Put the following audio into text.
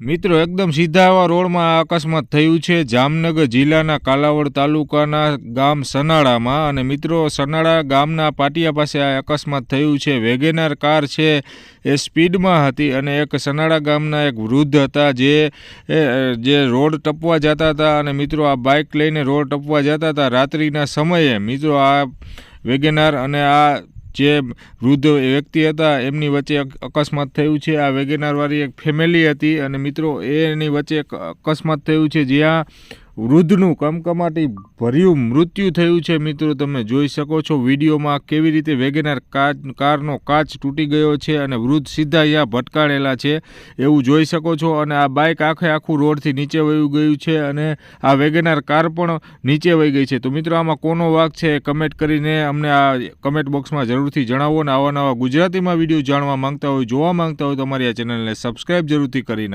મિત્રો, એકદમ સીધા આવા રોડમાં અકસ્માત થયું છે. જામનગર જિલ્લાના કાલાવડ તાલુકાના ગામ સનાળામાં અને મિત્રો, સનાળા ગામના પાટિયા પાસે આ અકસ્માત થયું છે. વેગેનાર કાર છે એ સ્પીડમાં હતી અને એક સનાળા ગામના એક વૃદ્ધ હતા જે જે રોડ ટપવા જતા હતા અને મિત્રો, આ બાઇક લઈને રોડ ટપવા જતા હતા રાત્રિના સમયે. મિત્રો, આ વેગેનાર અને આ જે વૃદ્ધ વ્યક્તિ હતા, એમની વચ્ચે અકસ્માત થયું છે. આ વેગેનારવાળી એક ફેમિલી હતી અને મિત્રો, એની વચ્ચે અકસ્માત થયું છે. જ્યાં વૃદ્ધનું કમકમાટી ભર્યું મૃત્યુ થયું છે. મિત્રો, તમે જોઈ શકો છો વિડીયોમાં કેવી રીતે વેગેનાર કારનો કાચ તૂટી ગયો છે અને વૃદ્ધ સીધા અહીંયા ભટકાણેલા છે એવું જોઈ શકો છો. અને આ બાઇક આખે આખું રોડથી નીચે વયું ગયું છે અને આ વેગેનાર કાર પણ નીચે વહી ગઈ છે. તો મિત્રો, આમાં કોનો વાક છે કમેન્ટ કરીને અમને આ કમેન્ટ બોક્સમાં જરૂરથી જણાવો અને આવા નવા ગુજરાતીમાં વીડિયો જાણવા માંગતા હોય, જોવા માંગતા હોય તો અમારી આ ચેનલને સબસ્ક્રાઈબ જરૂરથી કરી નાખો